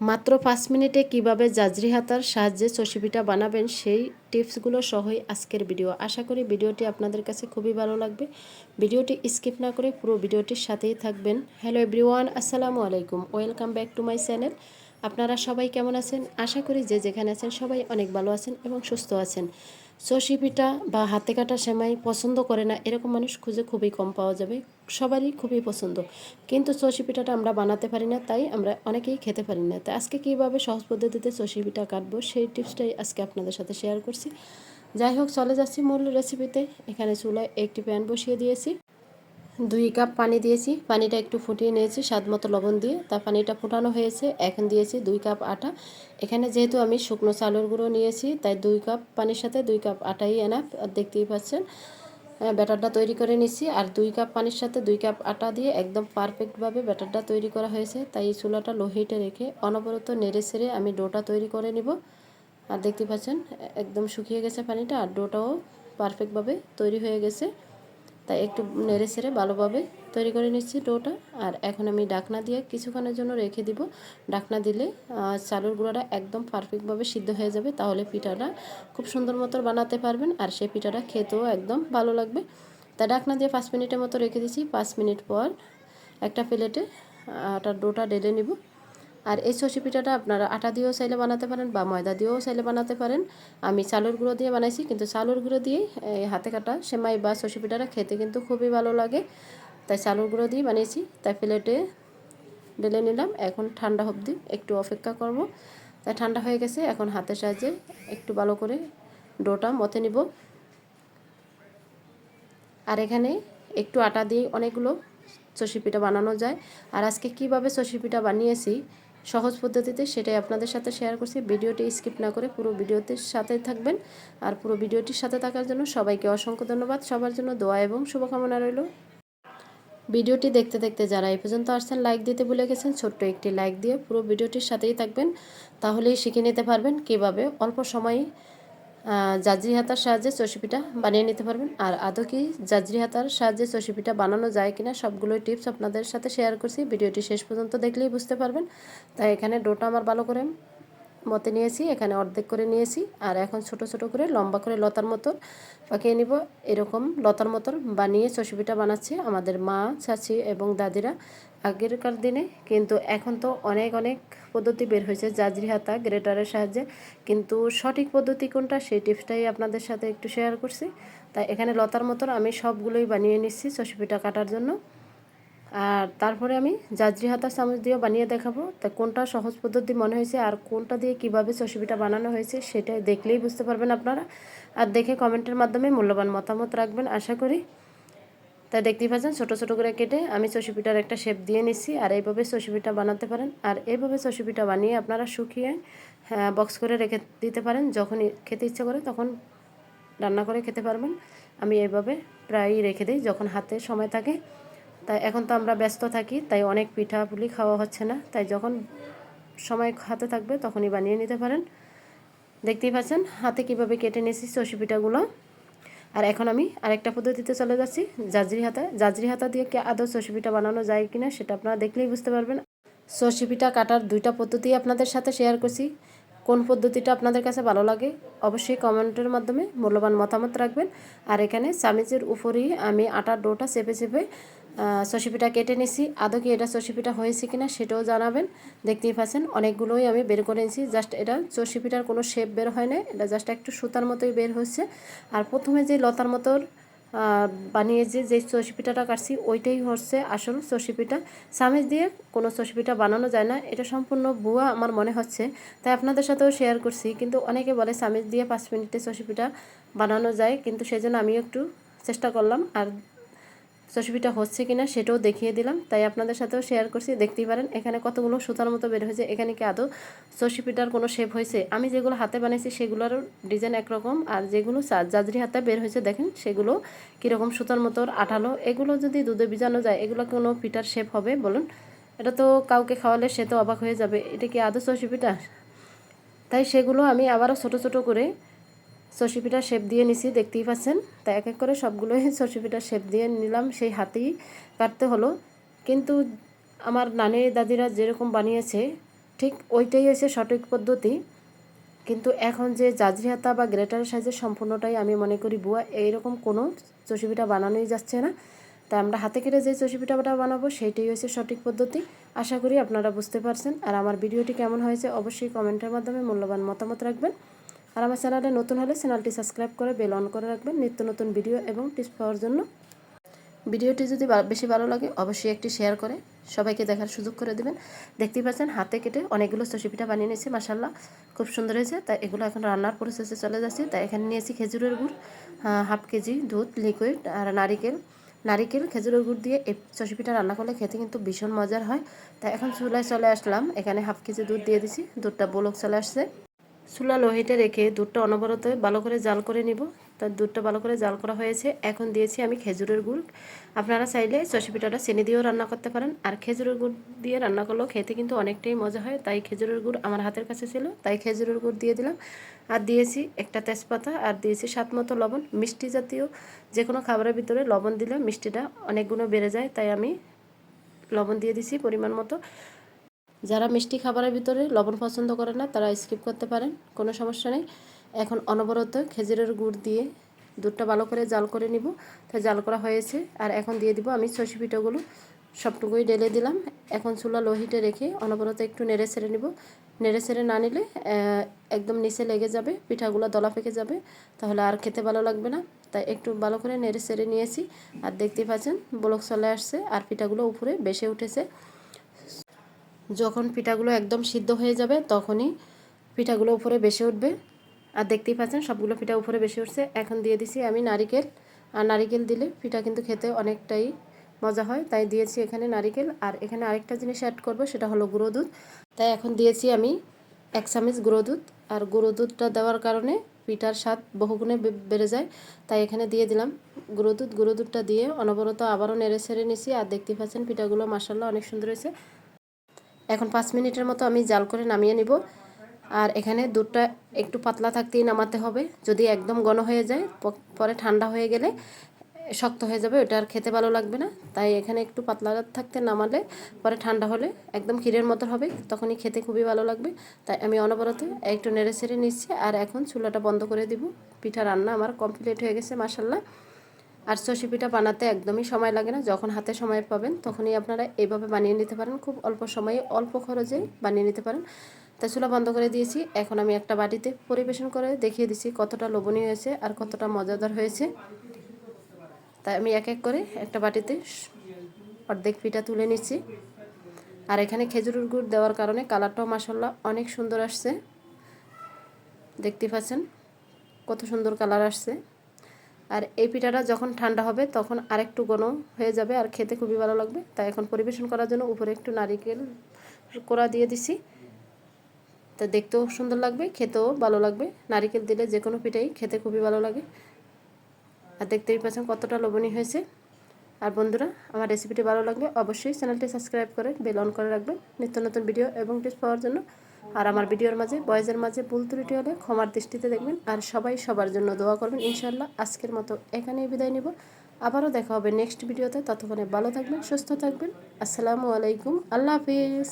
মাত্র পাঁচ মিনিটে কীভাবে জাজরি হাতার সাহায্যে চষিপিঠা বানাবেন সেই টিপসগুলো সহই আজকের ভিডিও। আশা করি ভিডিওটি আপনাদের কাছে খুবই ভালো লাগবে। ভিডিওটি স্কিপ না করে পুরো ভিডিওটির সাথেই থাকবেন। হ্যালো এভরিওয়ান, আসসালামু আলাইকুম। Welcome back to my channel. আপনারা সবাই কেমন আছেন? আশা করি যে যেখানে আছেন সবাই অনেক ভালো আছেন এবং সুস্থ আছেন। চষি পিঠা বা হাতে কাটা সেমাই পছন্দ করে না, এরকম মানুষ খুঁজে খুবই কম পাওয়া যাবে। সবারই খুবই পছন্দ। কিন্তু চষি পিঠাটা আমরা বানাতে পারি না, তাই আমরা অনেকেই খেতে পারি না। তাই আজকে কীভাবে সহজ পদ্ধতিতে চষি পিঠা কাটবো সেই টিপসটাই আজকে আপনাদের সাথে শেয়ার করছি। যাই হোক, চলে যাচ্ছি মূল রেসিপিতে এখানে চুলায় একটি প্যান বসিয়ে দিয়েছি। দুই কাপ পানি দিয়েছি। পানিটা একটু ফুটিয়ে নিয়েছি, স্বাদ মতো লবণ দিয়ে। তা পানিটা ফোটানো হয়েছে, এখন দিয়েছি দুই কাপ আটা। এখানে যেহেতু আমি শুকনো চালের গুঁড়ো নিয়েছি, তাই দুই কাপ পানির সাথে দুই কাপ আটাই আর দেখতেই পাচ্ছেন ব্যাটারটা তৈরি করে নিচ্ছি। আর দুই কাপ পানির সাথে দুই কাপ আটা দিয়ে একদম পারফেক্টভাবে ব্যাটারটা তৈরি করা হয়েছে। তাই এই চুলাটা লো হিটে রেখে অনবরত নেড়ে সেড়ে আমি ডোটা তৈরি করে নিব। আর দেখতে পাচ্ছেন, একদম শুকিয়ে গেছে পানিটা, আর ডোটাও পারফেক্টভাবে তৈরি হয়ে গেছে। তাই একটু নেড়ে সেড়ে ভালোভাবে তৈরি করে নিচ্ছি ডোটা। আর এখন আমি ডাকনা দিয়ে কিছুক্ষণের জন্য রেখে দিব। ডাকনা দিলে চালুর গুঁড়াটা একদম পারফেক্টভাবে সিদ্ধ হয়ে যাবে। তাহলে পিঠাটা খুব সুন্দর মতো বানাতে পারবেন আর সেই পিঠাটা খেতেও একদম ভালো লাগবে। তা ডাকনা দিয়ে পাঁচ মিনিটের মতো রেখে দিচ্ছি। পাঁচ মিনিট পর একটা প্লেটে আটার ডোটা ডেলে নিব। আর এই সর্ষে পিঠাটা আপনারা আটা দিয়েও চাইলে বানাতে পারেন বা ময়দা দিয়েও চাইলে বানাতে পারেন। আমি চালুর গুঁড়ো দিয়ে বানাইছি, কিন্তু চালুর গুঁড়ো দিয়ে হাতে কাটা সেমাই বা সর্ষে পিঠাটা খেতে কিন্তু খুবই ভালো লাগে। তাই চালুর গুঁড়ো দিয়ে বানিয়েছি, তাই প্লেটে ঢেলে নিলাম। এখন ঠান্ডা অবধি একটু অপেক্ষা করব। তাই ঠান্ডা হয়ে গেছে, এখন হাতের সাহায্যে একটু ভালো করে ডোটা মতে নিব। আর এখানে একটু আটা দিয়ে অনেকগুলো চষি পিঠা বানানো যায়। আর আজকে কীভাবে চষি পিঠা বানিয়েছি সহজ পদ্ধতিতে সেটাই আপনাদের সাথে শেয়ার করছি। ভিডিওটি স্কিপ না করে পুরো ভিডিওটির সাথে থাকবেন। আর পুরো ভিডিওটির সাথে থাকার জন্য সবাইকে অসংখ্য ধন্যবাদ। সবার জন্য দোয়া এবং শুভকামনা রইল। ভিডিওটি দেখতে দেখতে যারা এই পর্যন্ত আসছেন লাইক দিতে ভুলে গেছেন, ছোট্ট একটি লাইক দিয়ে পুরো ভিডিওটির সাথেই থাকবেন। তাহলেই শিখে নিতে পারবেন কীভাবে অল্প সময়ে জাজরি হাতার সাহায্যে চষিপিঠা বানিয়ে নিতে পারবেন। আর আদৌ কি জাজরি হাতার সাহায্যে চষিপিঠা বানানো যায় কিনা সবগুলো টিপস আপনাদের সাথে শেয়ার করছি। ভিডিওটি শেষ পর্যন্ত দেখলেই বুঝতে পারবেন। তাই এখানে ডোটা আমার ভালো করে মতে নিয়েছি, এখানে অর্ধেক করে নিয়েছি। আর এখন ছোট ছোট করে, লম্বা করে লতার মতন পাকিয়ে নিব। এরকম লতার মতন বানিয়ে চষিপিঠা বানাচ্ছে আমাদের মা, চাচি এবং দাদিরা আগেরকার দিনে। কিন্তু এখন তো অনেক অনেক পদ্ধতি বের হয়েছে। জাজরি হাতা, গ্রেটারের সাহায্যে। কিন্তু সঠিক পদ্ধতি কোনটা, সেই টিপসটাই আপনাদের সাথে একটু শেয়ার করছি। তাই এখানে লতার মতন আমি সবগুলোই বানিয়ে নিচ্ছি চষিপিঠা কাটার জন্য। আর তারপরে আমি জাজরি হাতা চামচ দিয়েও বানিয়ে দেখাবো। তা কোনটা সহজ পদ্ধতি মনে হয়েছে আর কোনটা দিয়ে কীভাবে চষিপিটা বানানো হয়েছে সেটা দেখলেই বুঝতে পারবেন আপনারা। আর দেখে কমেন্টের মাধ্যমে মূল্যবান মতামত রাখবেন, আশা করি। তাই দেখতেই পাচ্ছেন, ছোটো ছোটো করে কেটে আমি চষিপিটার একটা শেপ দিয়ে নিচ্ছি। আর এইভাবে চষিপিটা বানাতে পারেন। আর এইভাবে চষিপিটা বানিয়ে আপনারা শুকিয়ে বক্স করে রেখে দিতে পারেন। যখন খেতে ইচ্ছা করে তখন রান্না করে খেতে পারবেন। আমি এইভাবে প্রায়ই রেখে দিই, যখন হাতে সময় থাকে। তাই এখন তো আমরা ব্যস্ত থাকি, তাই অনেক পিঠা পুলি খাওয়া হচ্ছে না। তাই যখন সময় হাতে থাকবে তখনই বানিয়ে নিতে পারেন। দেখতেই পাচ্ছেন, হাতে কীভাবে কেটে নিয়েছি চষি পিঠাগুলো। আর এখন আমি আরেকটা পদ্ধতিতে চলে যাচ্ছি, জাজরি হাতা। জাজরি হাতা দিয়ে কি আদৌ চষি পিঠা বানানো যায় কিনা সেটা আপনারা দেখলেই বুঝতে পারবেন। চষি পিঠা কাটার দুইটা পদ্ধতি আপনাদের সাথে শেয়ার করছি। কোন পদ্ধতিটা আপনাদের কাছে ভালো লাগে অবশ্যই কমেন্টের মাধ্যমে মূল্যবান মতামত রাখবেন। আর এখানে চামিচের উপরেই আমি আটার ডোটা চেপে চেপে চষিপিটা কেটে নিছি। আদৌ কি এটা চষিপিটা হয়েছে কিনা সেটাও জানাবেন। দেখতেই পাচ্ছেন, অনেকগুলোই আমি বের করে নিয়েছি জাস্ট এটা চষিপিটার কোনো শেপ বের হয় না এটা জাস্ট একটু সুতার মতোই বের হচ্ছে আর প্রথমে যে লতার মতোর বানিয়ে যে যে চষিপিঠাটা কাটছি, ওইটাই হচ্ছে আসল চষিপিঠা চামিচ দিয়ে কোনো চষিপিঠা বানানো যায় না। এটা সম্পূর্ণ বুয়া আমার মনে হচ্ছে। তাই আপনাদের সাথেও শেয়ার করছি। কিন্তু অনেকে বলে চামিচ দিয়ে পাঁচ মিনিটে চষিপিঠা বানানো যায়। কিন্তু সেজন্য আমিও একটু চেষ্টা করলাম। আর চষিপিটা হচ্ছে কিনা সেটাও দেখিয়ে দিলাম। তাই আপনাদের সাথেও শেয়ার করছি। দেখতেই পারেন, এখানে কতগুলো সুতার মতো বের হয়েছে। এখানে কি আদৌ চষিপিটার কোনো শেপ হয়েছে? আমি যেগুলো হাতে বানিয়েছি সেগুলোর ডিজাইন একরকম। আর যেগুলো জাজরি হাতে বের হয়েছে, দেখেন, সেগুলো কীরকম সুতার মতো, আঠালো। এগুলো যদি দুধে ভিজানো যায়, এগুলো কোনো পিঠার শেপ হবে বলুন? এটা তো কাউকে খাওয়ালে সে তো অবাক হয়ে যাবে। এটা কি আদৌ চষিপিটা তাই সেগুলো আমি আবারও ছোট ছোট করে সর্ষে শেপ দিয়ে নিছি, দেখতেই পাচ্ছেন? তা এক এক করে সবগুলোই সর্ষে শেপ দিয়ে নিলাম, সেই হাতেই কাটতে হলো। কিন্তু আমার নানি দাদিরা যেরকম বানিয়েছে, ঠিক ওইটাই হয়েছে সঠিক পদ্ধতি। কিন্তু এখন যে জাজরি হাতা বা গ্রেটার সাইজের সম্পূর্ণটাই আমি মনে করি, বুয়া, এইরকম কোনো চষিপিঠা বানানোই যাচ্ছে না। তাই আমরা হাতে কেটে যে চষিপিঠাটা বানাবো, সেইটাই হয়েছে সঠিক পদ্ধতি। আশা করি আপনারা বুঝতে পারছেন। আর আমার ভিডিওটি কেমন হয়েছে, অবশ্যই কমেন্টের মাধ্যমে মূল্যবান মতামত রাখবেন। আর আমার চ্যানেলে নতুন হলে চ্যানেলটি সাবস্ক্রাইব করে বেল অন করে রাখবেন। নিত্য নতুন ভিডিও এবং টিপস পাওয়ার জন্য। ভিডিওটি যদি বেশি ভালো লাগে, অবশ্যই একটি শেয়ার করে সবাইকে দেখার সুযোগ করে দেবেন। দেখতেই পাচ্ছেন, হাতে কেটে অনেকগুলো চষিপিঠা বানিয়ে নিয়েছি মাসাল্লাহ খুব সুন্দর হয়েছে। তাই এগুলো এখন রান্নার প্রসেসে চলে যাচ্ছে। তাই এখানে নিয়েছি খেজুরের গুড় হাফ কেজি দুধ লিকুইড আর নারিকেল। নারিকেল, খেজুরের গুড় দিয়ে এই চষিপিঠা রান্না করলে খেতে কিন্তু ভীষণ মজার হয়। তাই এখন চুলায় চলে আসলাম। এখানে হাফ কেজি দুধ দিয়ে দিছি। দুধটা বলক চলে আসছে। চুলা লোহিতে রেখে দুধটা অনবরত ভালো করে জাল করে নিব। তার দুধটা ভালো করে জাল করা হয়েছে। এখন দিয়েছি আমি খেজুরের গুড়। আপনারা চাইলে চষি পিঠাটা চিনি দিয়েও রান্না করতে পারেন। আর খেজুরের গুড় দিয়ে রান্না করলেও খেতে কিন্তু অনেকটাই মজা হয়। তাই খেজুরের গুড় আমার হাতের কাছে ছিল, তাই খেজুরের গুড় দিয়ে দিলাম। আর দিয়েছি একটা তেজপাতা আর দিয়েছি স্বাদ মতো লবণ, মিষ্টি জাতীয় যে কোনো খাবারের ভিতরে লবণ দিলে মিষ্টিটা অনেক বেড়ে যায়। তাই আমি লবণ দিয়ে দিছি পরিমাণ মতো। যারা মিষ্টি খাবারের ভিতরে লবণ পছন্দ করে না, তারা স্কিপ করতে পারেন, কোনো সমস্যা নেই। এখন অনবরত খেজুরের গুড় দিয়ে দুধটা ভালো করে জাল করে নিব। তাই জাল করা হয়েছে, আর এখন দিয়ে দিব আমি ছশি পিঠাগুলো। সবটুকুই ঢেলে দিলাম। এখন চুলা লোহিটে রেখে অনবরত একটু নেড়ে ছেড়ে নিব। নেড়ে ছেড়ে না নিলে একদম নিচে লেগে যাবে, পিঠাগুলো দলা পেকে যাবে, তাহলে আর খেতে ভালো লাগবে না। তাই একটু ভালো করে নেড়ে ছেড়ে নিয়েছি। আর দেখতেই পাচ্ছেন, ব্লক চলে আসছে, আর পিঠাগুলো উপরে বেসে উঠেছে। যখন পিঠাগুলো একদম সিদ্ধ হয়ে যাবে, তখনই পিঠাগুলো উপরে বেশি উঠবে। আর দেখতেই পাচ্ছেন, সবগুলো পিঠা উপরে বেশি উঠছে। এখন দিয়ে দিছি আমি নারিকেল। আর নারিকেল দিলে পিঠা কিন্তু খেতে অনেকটাই মজা হয়। তাই দিয়েছি এখানে নারিকেল। আর এখানে আরেকটা জিনিস অ্যাড করব, সেটা হলো গুঁড়ো দুধ। তাই এখন দিয়েছি আমি এক চামচ গুঁড়ো দুধ। আর গুঁড়ো দুধটা দেওয়ার কারণে পিঠার স্বাদ বহুগুণে বেড়ে যায়। তাই এখানে দিয়ে দিলাম গুঁড়ো দুধ। গুঁড়ো দুধটা দিয়ে অনবরত আবারও নেড়ে ছেড়ে নিছি। আর দেখতে পাচ্ছেন, পিঠাগুলো মাসাল্লাহ অনেক সুন্দর হয়েছে। এখন পাঁচ মিনিটের মতো আমি জাল করে নামিয়ে নিব। আর এখানে দুধটা একটু পাতলা থাকতেই নামাতে হবে। যদি একদম ঘন হয়ে যায় পরে ঠান্ডা হয়ে গেলে শক্ত হয়ে যাবে, ওটা আর খেতে ভালো লাগবে না। তাই এখানে একটু পাতলা থাকতে নামালে, পরে ঠান্ডা হলে একদম ক্ষীরের মতো হবে, তখনই খেতে খুবই ভালো লাগবে। তাই আমি অনবরত একটু নেড়ে ছেড়ে নিচ্ছি, আর এখন চুলাটা বন্ধ করে দিব। পিঠা রান্না আমার কমপ্লিট হয়ে গেছে মাসাল্লাহ আর চষি পিঠা বানাতে একদমই সময় লাগে না। যখন হাতে সময় পাবেন তখনই আপনারা এইভাবে বানিয়ে নিতে পারেন। খুব অল্প সময়ে, অল্প খরচে বানিয়ে নিতে পারেন। তা চুলা বন্ধ করে দিয়েছি। এখন আমি একটা বাটিতে পরিবেশন করে দেখিয়ে দিচ্ছি কতটা লোভনীয় হয়েছে আর কতটা মজাদার হয়েছে। তাই আমি এক এক করে একটা বাটিতে অর্ধেক পিঠা তুলে নিচ্ছি। আর এখানে খেজুরের গুড় দেওয়ার কারণে কালারটাও মাসাল্লাহ অনেক সুন্দর আসছে। দেখতে পাচ্ছেন কত সুন্দর কালার আসছে। আর এই পিঠাটা যখন ঠান্ডা হবে তখন আরেকটু ঘন হয়ে যাবে আর খেতে খুবই ভালো লাগবে। তাই এখন পরিবেশন করার জন্য উপরে একটু নারিকেল কোড়া দিয়ে দিছি। তা দেখতেও সুন্দর লাগবে, খেতেও ভালো লাগবে। নারিকেল দিলে যে কোনো পিঠাই খেতে খুবই ভালো লাগে। আর দেখতেই পাচ্ছেন কতটা লোভনীয় হয়েছে। আর বন্ধুরা, আমার রেসিপিটি ভালো লাগলে অবশ্যই চ্যানেলটি সাবস্ক্রাইব করে বেল অন করে রাখবেন। নিত্য নতুন ভিডিও এবং টিপস পাওয়ার জন্য আর আমার ভিডিওর মাঝে, বয়েজের মাঝে ভুল ত্রুটি হলে ক্ষমার দৃষ্টিতে দেখবেন। আর সবাই সবার জন্য দোয়া করবেন ইনশাল্লাহ আজকের মতো এখানেই বিদায় নিব। আবারও দেখা হবে নেক্সট ভিডিওতে। ততক্ষণে ভালো থাকবেন, সুস্থ থাকবেন। আসসালামু আলাইকুম। আল্লাহ হাফিজ।